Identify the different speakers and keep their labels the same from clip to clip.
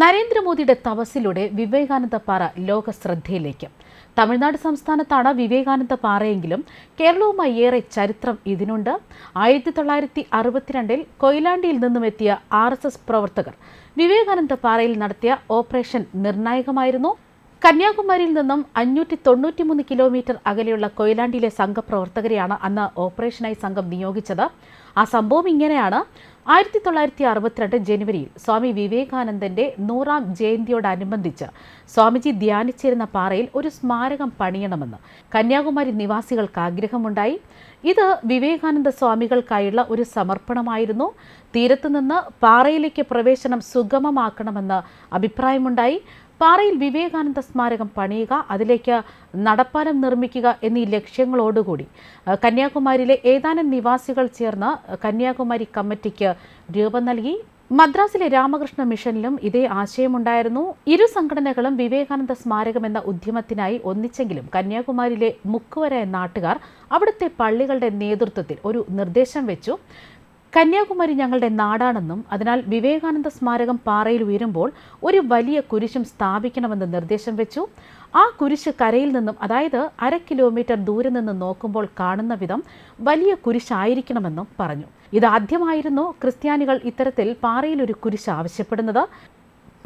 Speaker 1: നരേന്ദ്രമോദിയുടെ തപസ്സിലൂടെ വിവേകാനന്ദ പാറ ലോക ശ്രദ്ധയിലേക്ക് തമിഴ്നാട് സംസ്ഥാനത്താണ് വിവേകാനന്ദ പാറയെങ്കിലും കേരളവുമായി ഏറെ ചരിത്രം ഇതിനുണ്ട്. ആയിരത്തി തൊള്ളായിരത്തി അറുപത്തിരണ്ടിൽ കൊയിലാണ്ടിയിൽ നിന്നും എത്തിയ എസ് പ്രവർത്തകർ വിവേകാനന്ദ പാറയിൽ നടത്തിയ ഓപ്പറേഷൻ നിർണായകമായിരുന്നു. കന്യാകുമാരിയിൽ നിന്നും അഞ്ഞൂറ്റി തൊണ്ണൂറ്റിമൂന്ന് കിലോമീറ്റർ അകലെയുള്ള കൊയിലാണ്ടിയിലെ സംഘപ്രവർത്തകരെയാണ് അന്ന് ഓപ്പറേഷനായി സംഘം നിയോഗിച്ചത്. ആ സംഭവം ഇങ്ങനെയാണ്. ആയിരത്തി തൊള്ളായിരത്തി അറുപത്തിരണ്ട് ജനുവരിയിൽ സ്വാമി വിവേകാനന്ദന്റെ നൂറാം ജയന്തിയോടനുബന്ധിച്ച് സ്വാമിജി ധ്യാനിച്ചിരുന്ന പാറയിൽ ഒരു സ്മാരകം പണിയണമെന്ന് കന്യാകുമാരി നിവാസികൾക്ക് ആഗ്രഹമുണ്ടായി. ഇത് വിവേകാനന്ദ സ്വാമികൾക്കായുള്ള ഒരു സമർപ്പണമായിരുന്നു. തീരത്തുനിന്ന് പാറയിലേക്ക് പ്രവേശനം സുഗമമാക്കണമെന്ന് അഭിപ്രായമുണ്ടായി. പാറയിൽ വിവേകാനന്ദ സ്മാരകം പണിയുക അതിലേക്ക് നടപ്പാലം നിർമ്മിക്കുക എന്നീ ലക്ഷ്യങ്ങളോടുകൂടി കന്യാകുമാരിയിലെ ഏതാനും നിവാസികൾ ചേർന്ന് കന്യാകുമാരി കമ്മിറ്റിക്ക് രൂപം നൽകി. മദ്രാസിലെ രാമകൃഷ്ണ മിഷനിലും ഇതേ ആശയമുണ്ടായിരുന്നു. ഇരു സംഘടനകളും വിവേകാനന്ദ സ്മാരകം എന്ന ഉദ്യമത്തിനായി ഒന്നിച്ചെങ്കിലും കന്യാകുമാരിയിലെ മുക്കുവരായ നാട്ടുകാർ അവിടുത്തെ പള്ളികളുടെ നേതൃത്വത്തിൽ ഒരു നിർദ്ദേശം വെച്ചു. കന്യാകുമാരി ഞങ്ങളുടെ നാടാണെന്നും അതിനാൽ വിവേകാനന്ദ സ്മാരകം പാറയിൽ ഉയരുമ്പോൾ ഒരു വലിയ കുരിശും സ്ഥാപിക്കണമെന്ന് നിർദ്ദേശം വെച്ചു. ആ കുരിശ് കരയിൽ നിന്നും അതായത് അര കിലോമീറ്റർ ദൂരെ നിന്ന് നോക്കുമ്പോൾ കാണുന്ന വിധം വലിയ കുരിശായിരിക്കണമെന്നും പറഞ്ഞു. ഇതാദ്യമായിരുന്നു ക്രിസ്ത്യാനികൾ ഇത്തരത്തിൽ പാറയിൽ ഒരു കുരിശ് ആവശ്യപ്പെടുന്നത്.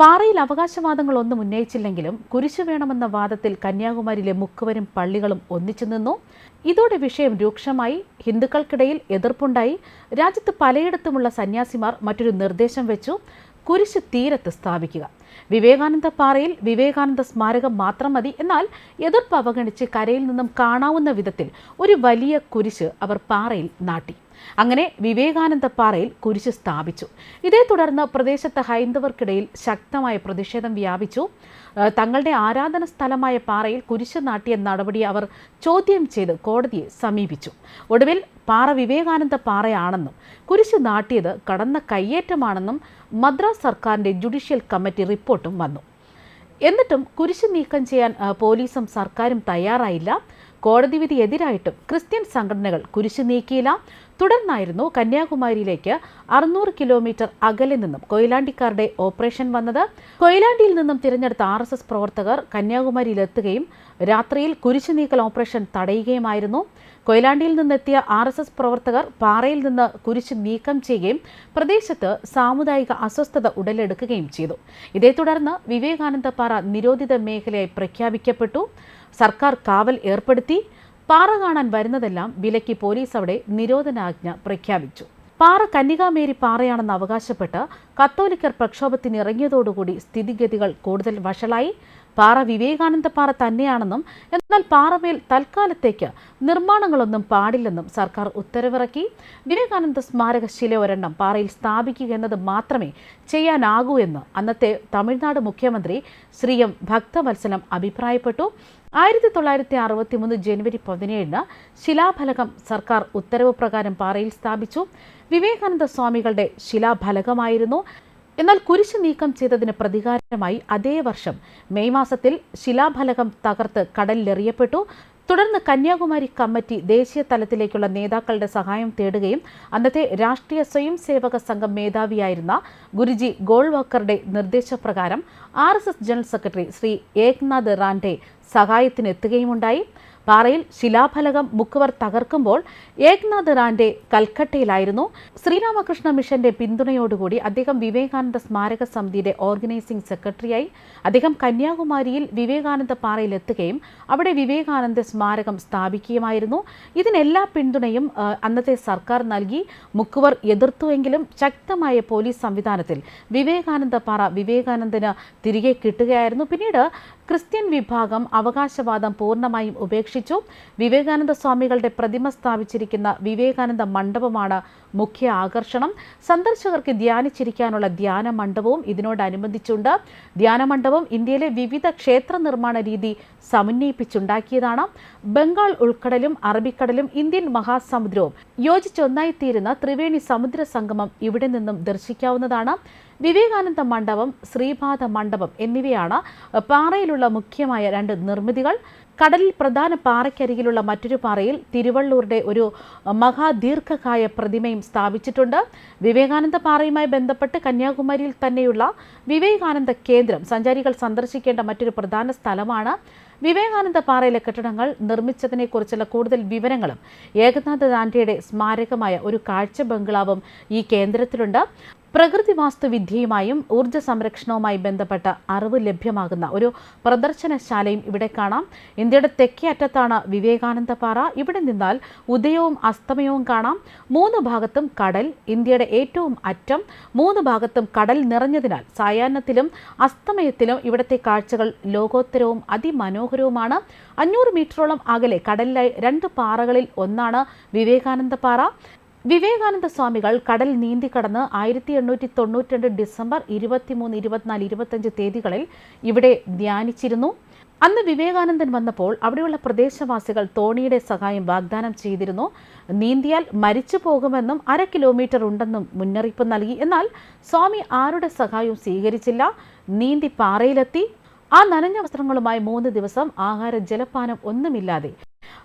Speaker 1: പാറയിൽ അവകാശവാദങ്ങളൊന്നും ഉന്നയിച്ചില്ലെങ്കിലും കുരിശു വേണമെന്ന വാദത്തിൽ കന്യാകുമാരിയിലെ മുക്കുവരും പള്ളികളും ഒന്നിച്ചു നിന്നു. ഇതോടെ വിഷയം രൂക്ഷമായി. ഹിന്ദുക്കൾക്കിടയിൽ എതിർപ്പുണ്ടായി. രാജ്യത്ത് പലയിടത്തുമുള്ള സന്യാസിമാർ മറ്റൊരു നിർദ്ദേശം വെച്ചു. കുരിശ് തീരത്ത് സ്ഥാപിക്കുക. വിവേകാനന്ദ പാറയിൽ വിവേകാനന്ദ സ്മാരകം മാത്രം മതി. എന്നാൽ എതിർപ്പ് അവഗണിച്ച് കരയിൽ നിന്നും കാണാവുന്ന വിധത്തിൽ ഒരു വലിയ കുരിശ് അവർ പാറയിൽ നാട്ടി. അങ്ങനെ വിവേകാനന്ദ പാറയിൽ കുരിശ് സ്ഥാപിച്ചു. ഇതേ തുടർന്ന് പ്രദേശത്ത് ഹൈന്ദവർക്കിടയിൽ ശക്തമായ പ്രതിഷേധം വ്യാപിച്ചു. തങ്ങളുടെ ആരാധന സ്ഥലമായ പാറയിൽ കുരിശ് നാട്ടിയ നടപടി അവർ ചോദ്യം ചെയ്ത് കോടതിയെ സമീപിച്ചു. ഒടുവിൽ പാറ വിവേകാനന്ദ പാറയാണെന്നും കുരിശ് നാട്ടിയത് കടന്ന കയ്യേറ്റമാണെന്നും മദ്രാസ് സർക്കാരിന്റെ ജുഡീഷ്യൽ കമ്മിറ്റി റിപ്പോർട്ടും വന്നു. എന്നിട്ടും കുരിശ് നീക്കം ചെയ്യാൻ പോലീസും സർക്കാരും തയ്യാറായില്ല. കോടതി വിധി എതിരായിട്ടും ക്രിസ്ത്യൻ സംഘടനകൾ കുരിശ് നീക്കിയില്ല. തുടർന്നായിരുന്നു കന്യാകുമാരിയിലേക്ക് അറുന്നൂറ് കിലോമീറ്റർ അകലെ നിന്നും കൊയിലാണ്ടിക്കാരുടെ ഓപ്പറേഷൻ വന്നത്. കൊയിലാണ്ടിയിൽ നിന്നും തിരഞ്ഞെടുത്ത ആർ എസ് എസ് പ്രവർത്തകർ കന്യാകുമാരിയിലെത്തുകയും രാത്രിയിൽ കുരിശ് നീക്കൽ ഓപ്പറേഷൻ തടയുകയുമായിരുന്നു. കൊയിലാണ്ടിയിൽ നിന്നെത്തിയ ആർ എസ് എസ് പ്രവർത്തകർ പാറയിൽ നിന്ന് കുരിശ് നീക്കം ചെയ്യുകയും പ്രദേശത്ത് സാമുദായിക അസ്വസ്ഥത ഉടലെടുക്കുകയും ചെയ്തു. ഇതേ തുടർന്ന് വിവേകാനന്ദ പാറ നിരോധിത മേഖലയായി പ്രഖ്യാപിക്കപ്പെട്ടു. സർക്കാർ കാവൽ ഏർപ്പെടുത്തി. പാറ കാണാൻ വരുന്നതെല്ലാം വിലക്കി പോലീസ് അവിടെ നിരോധനാജ്ഞ പ്രഖ്യാപിച്ചു. പാറ കന്യകാമേരി പാറയാണെന്ന് അവകാശപ്പെട്ട് കത്തോലിക്കർ പ്രക്ഷോഭത്തിനിറങ്ങിയതോടുകൂടി സ്ഥിതിഗതികൾ കൂടുതൽ വഷളായി. പാറ വിവേകാനന്ദ പാറ തന്നെയാണെന്നും എന്നാൽ പാറമേൽ തൽക്കാലത്തേക്ക് നിർമ്മാണങ്ങളൊന്നും പാടില്ലെന്നും സർക്കാർ ഉത്തരവിറക്കി. വിവേകാനന്ദ സ്മാരക ശില ഒരെണ്ണം പാറയിൽ സ്ഥാപിക്കുക എന്നത് മാത്രമേ ചെയ്യാനാകൂ എന്ന് അന്നത്തെ തമിഴ്നാട് മുഖ്യമന്ത്രി ശ്രീ എം ഭക്തവത്സലം അഭിപ്രായപ്പെട്ടു. ആയിരത്തി തൊള്ളായിരത്തി അറുപത്തി മൂന്ന് ജനുവരി പതിനേഴിന് ശിലാഫലകം സർക്കാർ ഉത്തരവ് പ്രകാരം പാറയിൽ സ്ഥാപിച്ചു. വിവേകാനന്ദ സ്വാമികളുടെ ശിലാഫലകമായിരുന്നു. എന്നാൽ കുരിശ് നീക്കം ചെയ്തതിന് പ്രതികാരമായി അതേ വർഷം മെയ് മാസത്തിൽ ശിലാഫലകം തകർത്ത് കടലിലെറിയപ്പെട്ടു. തുടർന്ന് കന്യാകുമാരി കമ്മിറ്റി ദേശീയ തലത്തിലേക്കുള്ള നേതാക്കളുടെ സഹായം തേടുകയും അന്നത്തെ രാഷ്ട്രീയ സ്വയം സേവക സംഘം മേധാവിയായിരുന്ന ഗുരുജി ഗോൾവാക്കറുടെ നിർദ്ദേശപ്രകാരം R general secretary Shri Eknath Ranade സഹായത്തിനെത്തുകയുമുണ്ടായി. പാറയിൽ ശിലാഫലകം മുക്കുവർ തകർക്കുമ്പോൾ ഏക്നാഥ് റാൻഡെ കൽക്കട്ടയിലായിരുന്നു. ശ്രീരാമകൃഷ്ണ മിഷന്റെ പിന്തുണയോടുകൂടി അദ്ദേഹം വിവേകാനന്ദ സ്മാരക സമിതിയുടെ ഓർഗനൈസിംഗ് സെക്രട്ടറിയായി അദ്ദേഹം കന്യാകുമാരിയിൽ വിവേകാനന്ദ പാറയിലെത്തുകയും അവിടെ വിവേകാനന്ദ സ്മാരകം സ്ഥാപിക്കുകയുമായിരുന്നു. ഇതിനെല്ലാ പിന്തുണയും അന്നത്തെ സർക്കാർ നൽകി. മുക്കുവർ എതിർത്തുവെങ്കിലും ശക്തമായ പോലീസ് സംവിധാനത്തിൽ വിവേകാനന്ദ പാറ വിവേകാനന്ദന് തിരികെ കിട്ടുകയായിരുന്നു. പിന്നീട് ക്രിസ്ത്യൻ വിഭാഗം അവകാശവാദം പൂർണമായും ഉപേക്ഷിച്ചു. വിവേകാനന്ദ സ്വാമികളുടെ പ്രതിമ സ്ഥാപിച്ചിരിക്കുന്ന വിവേകാനന്ദ മണ്ഡപമാണ് മുഖ്യ ആകർഷണം. സന്ദർശകർക്ക് ധ്യാനിച്ചിരിക്കാനുള്ള ധ്യാന മണ്ഡപവും ഇതിനോടനുബന്ധിച്ചുണ്ട്. ധ്യാന മണ്ഡപം ഇന്ത്യയിലെ വിവിധ ക്ഷേത്ര നിർമ്മാണ രീതി സമന്വയിപ്പിച്ചുണ്ടാക്കിയതാണ്. ബംഗാൾ ഉൾക്കടലും അറബിക്കടലും ഇന്ത്യൻ മഹാസമുദ്രവും യോജിച്ചൊന്നായിത്തീരുന്ന ത്രിവേണി സമുദ്ര സംഗമം ഇവിടെ നിന്നും ദർശിക്കാവുന്നതാണ്. വിവേകാനന്ദ മണ്ഡപം ശ്രീപാദ മണ്ഡപം എന്നിവയാണ് പാറയിലുള്ള മുഖ്യമായ രണ്ട് നിർമ്മിതികൾ. കടലിൽ പ്രധാന പാറയ്ക്കരികിലുള്ള മറ്റൊരു പാറയിൽ തിരുവള്ളൂരുടെ ഒരു മഹാദീർഘകായ പ്രതിമയും സ്ഥാപിച്ചിട്ടുണ്ട്. വിവേകാനന്ദ പാറയുമായി ബന്ധപ്പെട്ട് കന്യാകുമാരിയിൽ തന്നെയുള്ള വിവേകാനന്ദ കേന്ദ്രം സഞ്ചാരികൾ സന്ദർശിക്കേണ്ട മറ്റൊരു പ്രധാന സ്ഥലമാണ്. വിവേകാനന്ദ പാറയിലെ കെട്ടിടങ്ങൾ നിർമ്മിച്ചതിനെക്കുറിച്ചുള്ള കൂടുതൽ വിവരങ്ങളും ഏകനാഥ് ദാൻഡിയുടെ സ്മാരകമായ ഒരു കാഴ്ച ബംഗ്ലാവും ഈ കേന്ദ്രത്തിലുണ്ട്. പ്രകൃതി വാസ്തുവിദ്യയുമായും ഊർജ സംരക്ഷണവുമായി ബന്ധപ്പെട്ട അറിവ് ലഭ്യമാകുന്ന ഒരു പ്രദർശനശാലയും ഇവിടെ കാണാം. ഇന്ത്യയുടെ തെക്കേ അറ്റത്താണ് വിവേകാനന്ദ പാറ ഇവിടെ നിന്നാൽ ഉദയവും അസ്തമയവും കാണാം. മൂന്ന് ഭാഗത്തും കടൽ ഇന്ത്യയുടെ ഏറ്റവും അറ്റം. മൂന്ന് ഭാഗത്തും കടൽ നിറഞ്ഞതിനാൽ സായാഹ്നത്തിലും അസ്തമയത്തിലും ഇവിടത്തെ കാഴ്ചകൾ ലോകോത്തരവും അതിമനോഹരവുമാണ്. അഞ്ഞൂറ് മീറ്ററോളം അകലെ കടലിലായി രണ്ട് പാറകളിൽ ഒന്നാണ് വിവേകാനന്ദ പാറ വിവേകാനന്ദ സ്വാമികൾ കടൽ നീന്തി കടന്ന് ആയിരത്തി എണ്ണൂറ്റി തൊണ്ണൂറ്റി രണ്ട് ഡിസംബർ ഇരുപത്തിമൂന്ന് ഇരുപത്തിനാല് ഇരുപത്തഞ്ച് തീയതികളിൽ ഇവിടെ ധ്യാനിച്ചിരുന്നു. അന്ന് വിവേകാനന്ദൻ വന്നപ്പോൾ അവിടെയുള്ള പ്രദേശവാസികൾ തോണിയുടെ സഹായം വാഗ്ദാനം ചെയ്തിരുന്നു. നീന്തിയാൽ മരിച്ചു പോകുമെന്നും അര കിലോമീറ്റർ ഉണ്ടെന്നും മുന്നറിയിപ്പ് നൽകി. എന്നാൽ സ്വാമി ആരുടെ സഹായവും സ്വീകരിച്ചില്ല. നീന്തി പാറയിലെത്തി. ആ നനഞ്ഞ വസ്ത്രങ്ങളുമായി മൂന്ന് ദിവസം ആഹാര ജലപാനം ഒന്നുമില്ലാതെ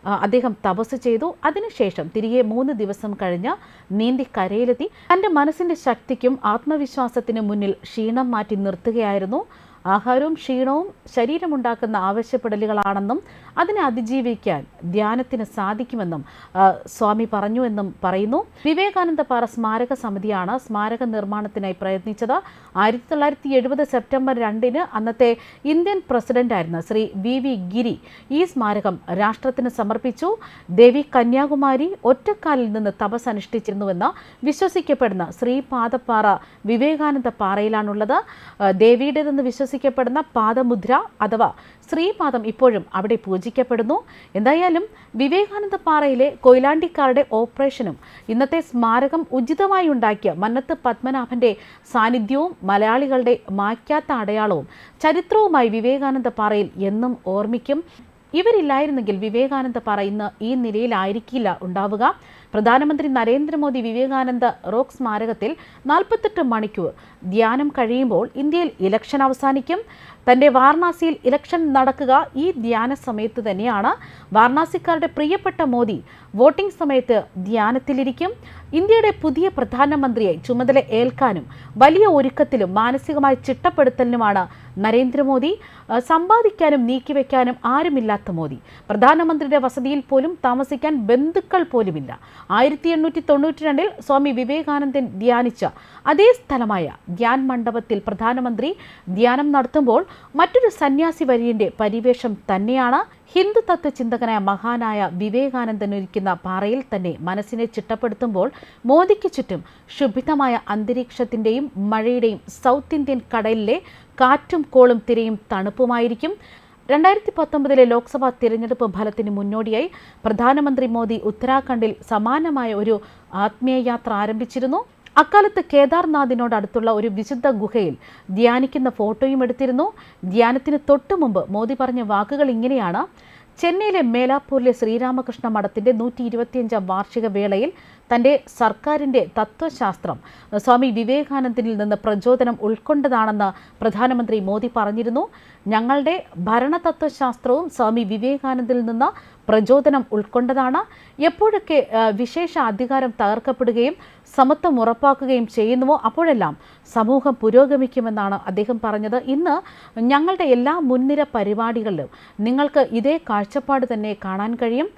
Speaker 1: അദ്ദേഹം തപസ് ചെയ്തു. അതിനുശേഷം തിരികെ മൂന്ന് ദിവസം കഴിഞ്ഞ് നീന്തി കരയിലെത്തി. തന്റെ മനസ്സിന്റെ ശക്തിക്കും ആത്മവിശ്വാസത്തിനും മുന്നിൽ ക്ഷീണം മാറ്റി നിർത്തുകയായിരുന്നു. ആഹാരവും ക്ഷീണവും ശരീരമുണ്ടാക്കുന്ന ആവശ്യപ്പെടലുകളാണെന്നും അതിനെ അതിജീവിക്കാൻ ധ്യാനത്തിന് സാധിക്കുമെന്നും സ്വാമി പറഞ്ഞു എന്നും പറയുന്നു. വിവേകാനന്ദ പാറ സ്മാരക സമിതിയാണ് സ്മാരക നിർമ്മാണത്തിനായി പ്രയത്നിച്ചത്. ആയിരത്തി തൊള്ളായിരത്തി എഴുപത് സെപ്റ്റംബർ രണ്ടിന് അന്നത്തെ ഇന്ത്യൻ പ്രസിഡന്റായിരുന്ന ശ്രീ വി വി ഗിരി ഈ സ്മാരകം രാഷ്ട്രത്തിന് സമർപ്പിച്ചു. ദേവി കന്യാകുമാരി ഒറ്റക്കാലിൽ നിന്ന് തപസ് അനുഷ്ഠിച്ചിരുന്നുവെന്ന് വിശ്വസിക്കപ്പെടുന്ന ശ്രീപാദപ്പാറ വിവേകാനന്ദ പാറയിലാണുള്ളത്. ദേവിയുടേതെന്ന് വിശ്വസിക്കപ്പെടുന്ന പാദമുദ്ര അഥവാ ശ്രീപാദം ഇപ്പോഴും അവിടെ പൂജിക്കപ്പെടുന്നു. എന്തായാലും വിവേകാനന്ദ പാറയിലെ കൊയിലാണ്ടിക്കാരുടെ ഓപ്പറേഷനും ഇന്നത്തെ സ്മാരകം ഉചിതമായി ഉണ്ടാക്കിയ മന്നത്ത് പത്മനാഭന്റെ സാന്നിധ്യവും മലയാളികളുടെ മായ്ക്കാത്ത അടയാളവും ചരിത്രവുമായി വിവേകാനന്ദ പാറയിൽ എന്നും ഓർമ്മിക്കും. ഇവരില്ലായിരുന്നെങ്കിൽ വിവേകാനന്ദ പാറ ഇന്ന് ഈ നിലയിലായിരിക്കില്ല ഉണ്ടാവുക. പ്രധാനമന്ത്രി നരേന്ദ്രമോദി വിവേകാനന്ദ റോക്ക് സ്മാരകത്തിൽ നാൽപ്പത്തെട്ട് മണിക്കൂർ ധ്യാനം കഴിയുമ്പോൾ ഇന്ത്യയിൽ ഇലക്ഷൻ അവസാനിക്കും. തന്റെ വാരണാസിയിൽ ഇലക്ഷൻ നടക്കുക ഈ ധ്യാന സമയത്ത് തന്നെയാണ് വാരണാസിക്കാരുടെ പ്രിയപ്പെട്ട മോദി വോട്ടിംഗ് സമയത്ത് ധ്യാനത്തിലിരിക്കും. ഇന്ത്യയുടെ പുതിയ പ്രധാനമന്ത്രിയെ ചുമതല ഏൽക്കാനും വലിയ ഒരുക്കത്തിലും മാനസികമായ ചിട്ടപ്പെടുത്തലിനുമാണ് നരേന്ദ്രമോദി. സമ്പാദിക്കാനും നീക്കിവെക്കാനും ആരുമില്ലാത്ത മോദി. പ്രധാനമന്ത്രിയുടെ വസതിയിൽ പോലും താമസിക്കാൻ ബന്ധുക്കൾ പോലുമില്ല. ആയിരത്തി എണ്ണൂറ്റി തൊണ്ണൂറ്റി രണ്ടിൽ സ്വാമി വിവേകാനന്ദൻ ധ്യാനിച്ച അതേ സ്ഥലമായ ധ്യാൻ മണ്ഡപത്തിൽ പ്രധാനമന്ത്രി ധ്യാനം നടത്തുമ്പോൾ മറ്റൊരു സന്യാസി വര്യന്റെ പരിവേഷം തന്നെയാണ് ഹിന്ദു തത്വചിന്തകനായ മഹാനായ വിവേകാനന്ദൻ ഒരുക്കുന്ന പാറയിൽ തന്നെ മനസ്സിനെ ചിട്ടപ്പെടുത്തുമ്പോൾ മോദിക്ക് ചുറ്റും ശുഭിതമായ അന്തരീക്ഷത്തിന്റെയും മഴയുടെയും സൗത്ത് ഇന്ത്യൻ കടലിലെ കാറ്റും കോളും തിരയും തണുപ്പുമായിരിക്കും. രണ്ടായിരത്തി പത്തൊമ്പതിലെ ലോക്സഭാ തിരഞ്ഞെടുപ്പ് ഫലത്തിന് മുന്നോടിയായി പ്രധാനമന്ത്രി മോദി ഉത്തരാഖണ്ഡിൽ സമാനമായ ഒരു ആത്മീയ യാത്ര ആരംഭിച്ചിരുന്നു. അക്കാലത്ത് കേദാർനാഥിനോട് അടുത്തുള്ള ഒരു വിശുദ്ധ ഗുഹയിൽ ധ്യാനിക്കുന്ന ഫോട്ടോയും എടുത്തിരുന്നു. ധ്യാനത്തിന് തൊട്ടു മുമ്പ് മോദി പറഞ്ഞ വാക്കുകൾ ഇങ്ങനെയാണ്. ചെന്നൈയിലെ മേലാപ്പൂരിലെ ശ്രീരാമകൃഷ്ണ മഠത്തിന്റെ നൂറ്റി ഇരുപത്തിയഞ്ചാം വാർഷിക വേളയിൽ തന്റെ സർക്കാരിന്റെ തത്വശാസ്ത്രം. സ്വാമി വിവേകാനന്ദനിൽ നിന്ന് പ്രചോദനം ഉൾക്കൊണ്ടതാണെന്ന് പ്രധാനമന്ത്രി മോദി പറഞ്ഞിരുന്നു. ഞങ്ങളുടെ ഭരണതത്വശാസ്ത്രവും സ്വാമി വിവേകാനന്ദനിൽ നിന്ന് പ്രചോദനം ഉൾക്കൊണ്ടതാണ്. എപ്പോഴൊക്കെ വിശേഷ അധികാരം തകർക്കപ്പെടുകയും സമത്വം ഉറപ്പാക്കുകയും ചെയ്യുന്നുവോ അപ്പോഴെല്ലാം സമൂഹം പുരോഗമിക്കുമെന്നാണ് അദ്ദേഹം പറഞ്ഞത്. ഇന്ന് ഞങ്ങളുടെ എല്ലാ മുൻനിര പരിപാടികളിലും നിങ്ങൾക്ക് ഇതേ കാഴ്ചപ്പാട് തന്നെ കാണാൻ കഴിയും.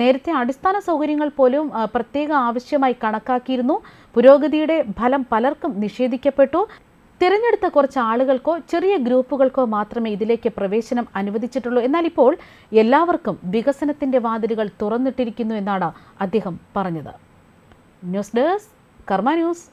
Speaker 1: നേരത്തെ അടിസ്ഥാന സൗകര്യങ്ങൾ പോലും പ്രത്യേക ആവശ്യമായി കണക്കാക്കിയിരുന്നു. പുരോഗതിയുടെ ഫലം പലർക്കും നിഷേധിക്കപ്പെട്ടു. തിരഞ്ഞെടുത്ത കുറച്ച് ആളുകൾക്കോ ചെറിയ ഗ്രൂപ്പുകൾക്കോ മാത്രമേ ഇതിലേക്ക് പ്രവേശനം അനുവദിച്ചിട്ടുള്ളൂ. എന്നാൽ ഇപ്പോൾ എല്ലാവർക്കും വികസനത്തിന്റെ വാതിലുകൾ തുറന്നിട്ടിരിക്കുന്നു എന്നാണ് അദ്ദേഹം പറഞ്ഞത്. News desk Karma news.